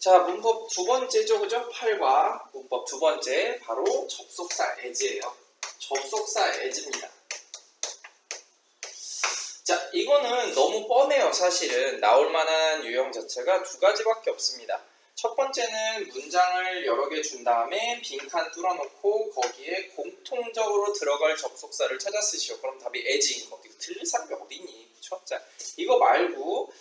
자, 문법 두 번째죠, 그죠? 8과 문법 두 번째 바로 접속사 as예요. 접속사 as입니다. 자, 이거는 너무 뻔해요, 사실은. 나올 만한 유형 자체가 두 가지밖에 없습니다. 첫 번째는 문장을 여러 개 준 다음에 빈칸 뚫어놓고 거기에 공통적으로 들어갈 접속사를 찾아 쓰시오. 그럼 답이 as인 거. 이거 틀릴 사람이 어디니? 그쵸? 자, 이거 말고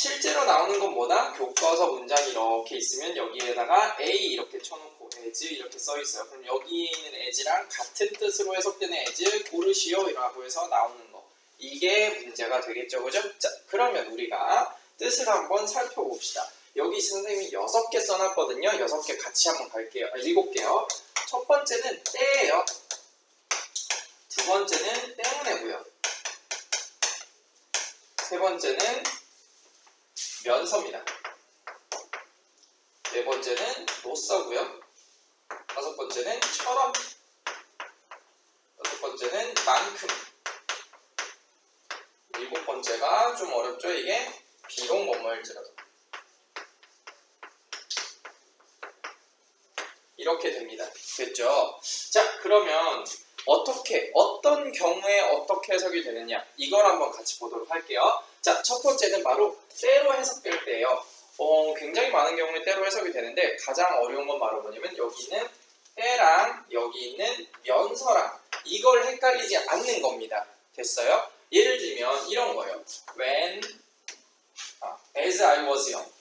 실제로 나오는 건 뭐다? 교과서 문장이 이렇게 있으면 여기에다가 A 이렇게 쳐놓고 as 이렇게 써 있어요. 그럼 여기 있는 as랑 같은 뜻으로 해석되는 as 고르시오라고 해서 나오는 거. 이게 문제가 되겠죠, 그죠? 자, 그러면 우리가 뜻을 한번 살펴봅시다. 여기 선생님이 여섯 개 써놨거든요. 여섯 개 같이 한번 갈게요. 아, 일곱 개요. 첫 번째는 때예요. 두 번째는 때문에고요. 세 번째는 면서입니다. 네 번째는 노서고요. 다섯 번째는 처럼. 여섯 번째는 만큼. 일곱 번째가 좀 어렵죠. 이게 비록 뭐뭐일지라도. 이렇게 됩니다. 됐죠? 자, 그러면 어떻게, 어떤 경우에 어떻게 해석이 되느냐? 이걸 한번 같이 보도록 할게요. 자, 첫 번째는 바로 때로 해석될 때예요. 어, 굉장히 많은 경우에 때로 해석이 되는데 가장 어려운 건 바로 뭐냐면 여기는 때랑 여기 있는 면서랑 이걸 헷갈리지 않는 겁니다. 됐어요? 예를 들면 이런 거예요. When, 아, as I was young.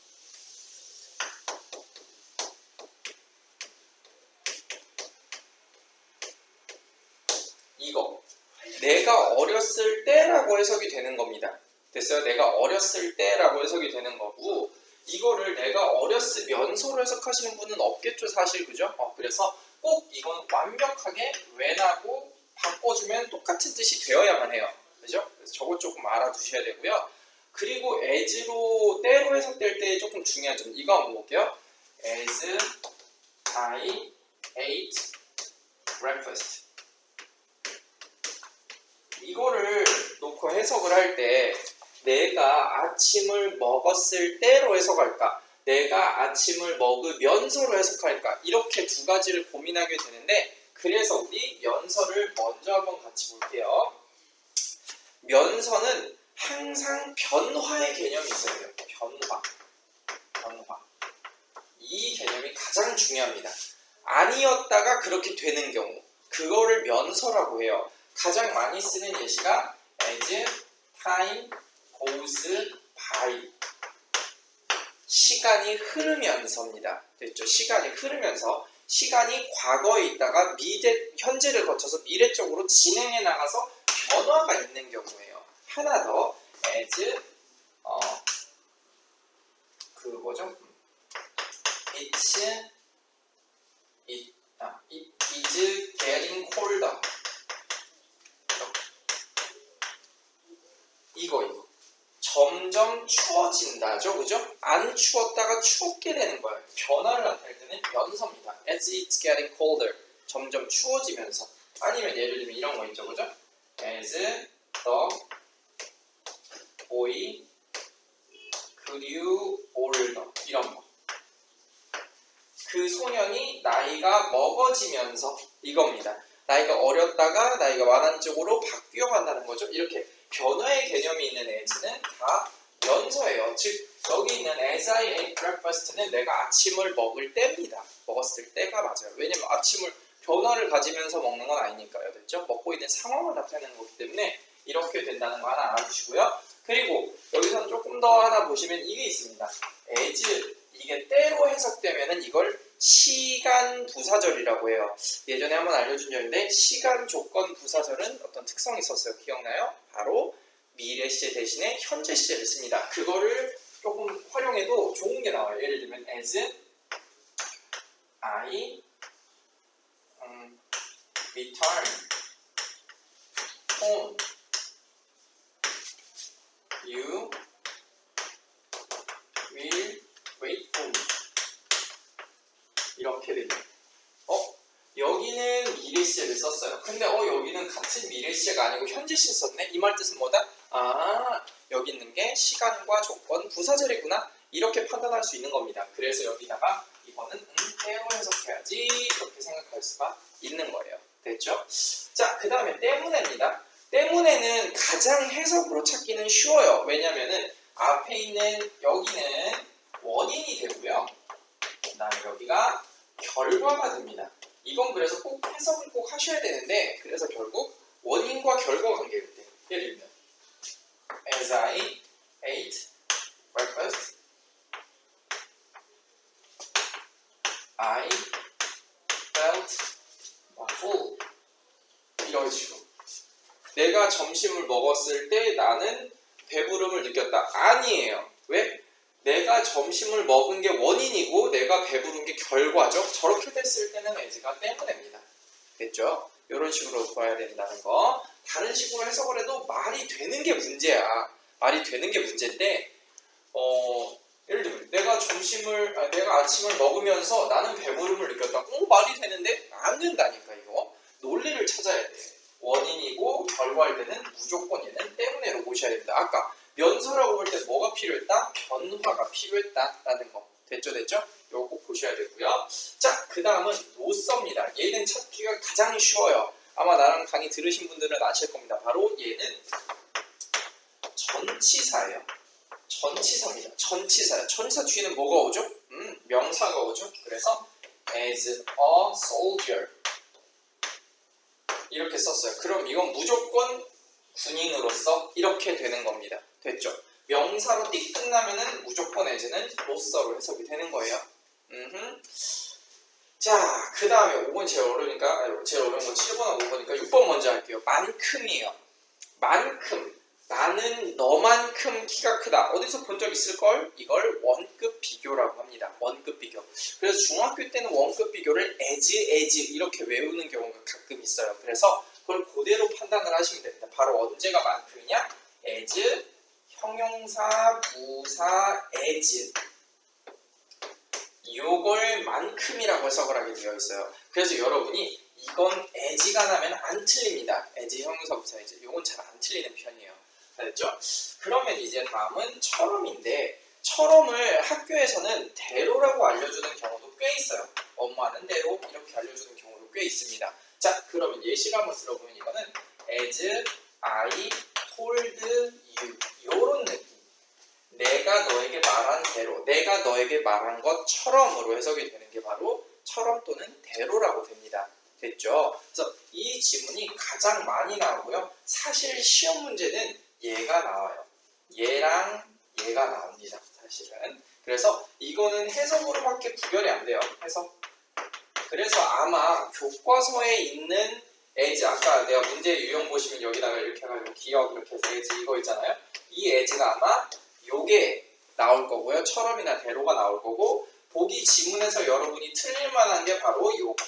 이거 내가 어렸을 때라고 해석이 되는 겁니다. 됐어요? 내가 어렸을 때라고 해석이 되는 거고 이거를 내가 어렸으면서로 해석하시는 분은 없겠죠 사실 그죠? 어, 그래서 꼭 이건 완벽하게 when하고 바꿔주면 똑같은 뜻이 되어야만 해요. 그죠? 그래서 저거 조금 알아두셔야 되고요. 그리고 as로 때로 해석될 때 조금 중요한 점 이거 한번 볼게요. as I ate breakfast 이거를 놓고 해석을 할 때 내가 아침을 먹었을 때로 해석할까? 내가 아침을 먹으면서로 해석할까? 이렇게 두 가지를 고민하게 되는데 그래서 우리 면서를 먼저 한번 같이 볼게요. 면서는 항상 변화의 개념이 있어야 돼요. 변화. 변화. 이 개념이 가장 중요합니다. 아니었다가 그렇게 되는 경우 그거를 면서라고 해요. 가장 많이 쓰는 예시가 as time goes by 시간이 흐르면서입니다. 됐죠? 시간이 흐르면서 시간이 과거에 있다가 미래 현재를 거쳐서 미래 쪽으로 진행해 나가서 변화가 있는 경우예요. 하나 더 as 어, 그 뭐죠? It's it, 아, it is getting colder. 이거 이거. 점점 추워진다죠? 그죠? 안 추웠다가 추웠게 되는 거예요. 변화를 나타낼 때는 연서입니다. As it's getting colder. 점점 추워지면서. 아니면 예를 들면 이런 거 있죠? 그죠? as the boy grew older? 이런 거. 그 소년이 나이가 먹어지면서 이겁니다. 나이가 어렸다가 나이가 많은 쪽으로 바뀌어 간다는 거죠. 이렇게 변화의 개념이 있는 as는 다 연서예요. 즉 여기 있는 as I ate breakfast는 내가 아침을 먹을 때입니다. 먹었을 때가 맞아요. 왜냐면 아침을 변화를 가지면서 먹는 건 아니니까요. 됐죠? 먹고 있는 상황을 나타내는 거기 때문에 이렇게 된다는 거 하나 알아두시고요. 그리고 여기서는 조금 더 하나 보시면 이게 있습니다. as 이게 때로 해석되면은 이걸 시간 부사절이라고 해요. 예전에 한번 알려준 적인데 시간 조건 부사절은 어떤 특성이 있었어요. 기억나요? 바로 미래 시제 대신에 현재 시제를 씁니다. 그거를 조금 활용해도 좋은 게 나와요. 예를 들면 as I um, return home you will wait for me 이렇게. 어? 여기는 미래 시제를 썼어요. 근데 어 여기는 같은 미래 시제가 아니고 현재 시제 썼네. 이 말 뜻은 뭐다? 아 여기 있는 게 시간과 조건 부사절이구나. 이렇게 판단할 수 있는 겁니다. 그래서 여기다가 이거는 음, 때로 해석해야지 이렇게 생각할 수가 있는 거예요. 됐죠? 자, 그 다음에 때문에입니다. 때문에는 가장 해석으로 찾기는 쉬워요. 왜냐면은 앞에 있는 여기는 원인이 되고요. 그 다음에 여기가 결과가 됩니다. 이건 그래서 꼭 해석을 꼭 하셔야 되는데 그래서 결국 원인과 결과 관계일 때 예를 들면 As I ate breakfast I felt full 이런 식으로. 내가 점심을 먹었을 때 나는 배부름을 느꼈다. 아니에요. 왜? 내가 점심을 먹은 게 원인이고 내가 배부른 게 결과죠 저렇게 됐을 때는 에즈가 때문입니다 됐죠? 이런 식으로 봐야 된다는 거 다른 식으로 해석을 해도 말이 되는 게 문제야 말이 되는 게 문제인데 어 예를 들면 내가 점심을 아, 내가 아침을 먹으면서 나는 배부름을 느꼈다. 어 말이 되는데 안 된다니까 이거 논리를 찾아야 돼. 원인이고 결과일 때는 무조건 얘는 때문에로 보셔야 됩니다. 아까 면서라고 볼 때 뭐가 필요했다? 변화가 필요했다라는 거 됐죠 됐죠? 이거 꼭 보셔야 되고요. 자 그 다음은 노서입니다. 얘는 찾기가 가장 쉬워요. 아마 나랑 강의 들으신 분들은 아실 겁니다. 바로 얘는 전치사예요. 전치사입니다. 전치사요. 전치사 뒤에는 뭐가 오죠? 음, 명사가 오죠. 그래서 as a soldier 이렇게 썼어요. 그럼 이건 무조건 군인으로서 이렇게 되는 겁니다. 됐죠? 명사로 띡 끝나면은 무조건 as는 로서로 해석이 되는 거예요. 음흠. 자, 그 다음에 5번 제일 어려우니까, 제일 어려운 건 7번하고 5번이니까 6번 먼저 할게요. 만큼이에요. 만큼. 나는 너만큼 키가 크다. 어디서 본 적 있을걸? 이걸 원급 비교라고 합니다. 원급 비교. 그래서 중학교 때는 원급 비교를 as, as 이렇게 외우는 경우가 가끔 있어요. 그래서 그걸 그대로 판단을 하시면 됩니다. 바로 언제가 만큼이냐? as, 형용사, 부사, as. 요걸 만큼이라고 해석을 하게 되어 있어요. 그래서 여러분이 이건 as가 나면 안 틀립니다. as, 형용사, 부사, as. 요건 잘 안 틀리는 편이에요. 알겠죠? 그러면 이제 다음은 철음인데 철음을 학교에서는 대로라고 알려주는 경우도 꽤 있어요. 엄마는 대로 이렇게 알려주는 경우도 꽤 있습니다. 자, 그러면 예시를 한번 들어보면 이거는 as I told you 이런 느낌. 내가 너에게 말한 대로, 내가 너에게 말한 것처럼으로 해석이 되는 게 바로 처럼 또는 대로라고 됩니다. 됐죠? 그래서 이 지문이 가장 많이 나오고요. 사실 시험 문제는 얘가 나와요. 얘랑 얘가 나옵니다. 사실은. 그래서 이거는 해석으로밖에 구별이 안 돼요. 해석. 그래서 아마 교과서에 있는 에즈 아까 내가 문제 유형 보시면 여기다가 이렇게 해가지고 기억 이렇게 해서 에즈 이거 있잖아요. 이 에즈가 아마 요게 나올 거고요. 철험이나 대로가 나올 거고 보기 지문에서 여러분이 틀릴 만한 게 바로 요거.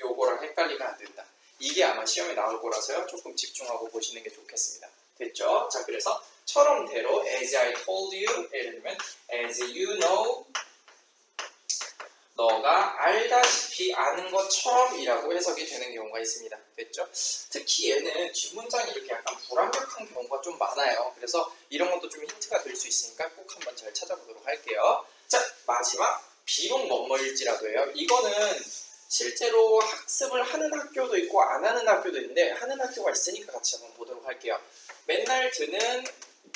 요거랑 헷갈리면 안 된다. 이게 아마 시험에 나올 거라서요. 조금 집중하고 보시는 게 좋겠습니다. 됐죠? 자, 그래서 처럼대로 as I told you 예를 들면 as you know 너가 알다시피 아는 것처럼이라고 해석이 되는 경우가 있습니다. 됐죠? 특히 얘는 뒷문장이 이렇게 약간 불완벽한 경우가 좀 많아요. 그래서 이런 것도 좀 힌트가 될 수 있으니까 꼭 한번 잘 찾아보도록 할게요. 자, 마지막 비록 뭐뭐일지라도요. 이거는 실제로 학습을 하는 학교도 있고 안 하는 학교도 있는데 하는 학교가 있으니까 같이 한번 보도록 할게요. 맨날 드는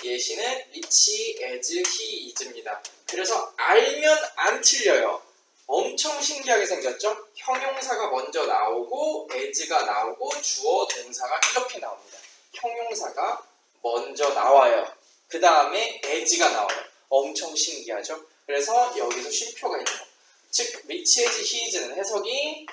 예시는 리치, 에즈, 히, 이즈입니다. 그래서 알면 안 틀려요. 엄청 신기하게 생겼죠? 형용사가 먼저 나오고 as가 나오고 주어 동사가 이렇게 나옵니다. 형용사가 먼저 나와요. 그 다음에 as가 나와요. 엄청 신기하죠? 그래서 여기서 쉼표가 있는 거. 즉, 리치, 에즈, 히즈는 해석이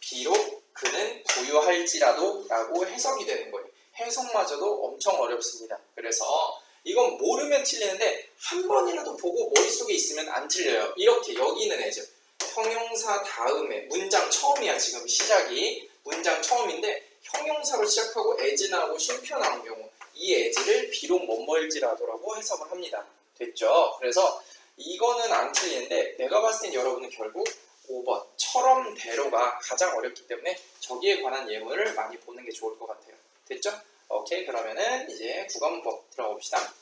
비록 그는 부유할지라도 라고 해석이 되는 거예요. 해석마저도 엄청 어렵습니다. 그래서 이건 모르면 틀리는데 한 번이라도 보고 머릿속에 있으면 안 틀려요. 이렇게 여기는 애죠. 형용사 다음에 문장 처음이야 지금 시작이 문장 처음인데 형용사로 시작하고 as 나오고 쉼표 나온 경우 이 as를 비록 뭐뭐일지라도라고 해석을 합니다. 됐죠? 그래서 이거는 안 틀리는데 내가 봤을 땐 여러분은 결국 5번 처럼 대로가 가장 어렵기 때문에 저기에 관한 예문을 많이 보는 게 좋을 것 같아요. 됐죠? 오케이 그러면은 이제 구간문법 들어가 봅시다.